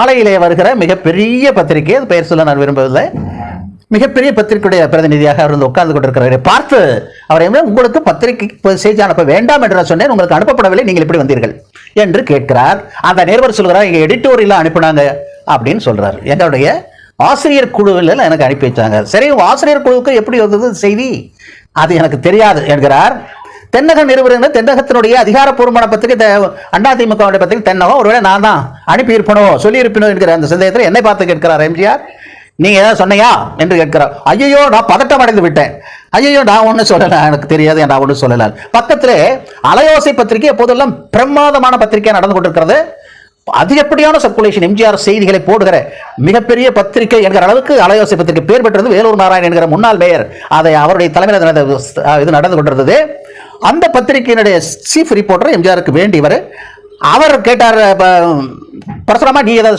ஆலையிலே வருகிற மிகப்பெரிய பத்திரிகை அது பெயர் சொல்ல நான் விரும்பவில்லை. மிகப்பெரிய பத்திரிகையுடைய பிரதிநிதியாக அவர் வந்து உட்கார்ந்து கொண்டிருக்கிறவரை பார்த்து அவரை உங்களுக்கு பத்திரிகை செய்தி அனுப்ப வேண்டாம் என்று நான் சொன்னேன் உங்களுக்கு அனுப்பப்படவில்லை நீங்கள் எப்படி வந்தீர்கள் என்று கேட்கிறார். அந்த நிருபர் சொல்கிறார் எங்கள் எடிட்டோரியல் அனுப்பினாங்க அப்படின்னு சொல்றார். எங்களுடைய ஆசிரியர் குழுவில் எனக்கு அனுப்பி வச்சாங்க. சரி ஆசிரியர் குழுவுக்கு எப்படி வந்தது செய்தி? அது எனக்கு தெரியாது என்கிறார். தென்னக நிறுவனம் தென்னகத்தினுடைய அதிகாரப்பூர்வமான பத்திரிகை த- பத்திரிகை தென்னகம். ஒருவேளை நான் தான் அனுப்பியிருப்பனோ சொல்லியிருப்பினோ என்கிற அந்த சந்தேகத்தில் என்னை பார்த்து கேட்கிறார் எம்ஜிஆர். நீங்க ஏதாவது சொன்னையா? என்று கேட்கிறார். ஐயோ நான் பதட்டம் அடைந்து விட்டேன். ஐயோ நான் ஒன்றும் சொல்லல. எனக்கு தெரியாது நான் ஒன்றும் சொல்லலாம் பக்கத்தில் அலையோசை பத்திரிகை எப்போதெல்லாம் பிரமாதமான பத்திரிகை நடந்து கொண்டிருக்கிறது? அதிகப்படியான சர்க்குலேஷன் எம்ஜிஆர் செய்திகளை போடுகிற மிகப்பெரிய பத்திரிகை என்கிற அளவுக்கு அலையோசை பத்திரிகை பேர் பெற்றது வேலூர் நாராயணன் என்கிற முன்னாள் மேயர். அதை அவருடைய தலைமையில் இது நடந்து கொண்டிருந்தது. அந்த பத்திரிகையினுடைய சீஃப் ரிப்போர்ட்டர் எம்ஜிஆருக்கு வேண்டியவர் அவர் கேட்டார் பிரசுரமா பரசுராமா நீ ஏதாவது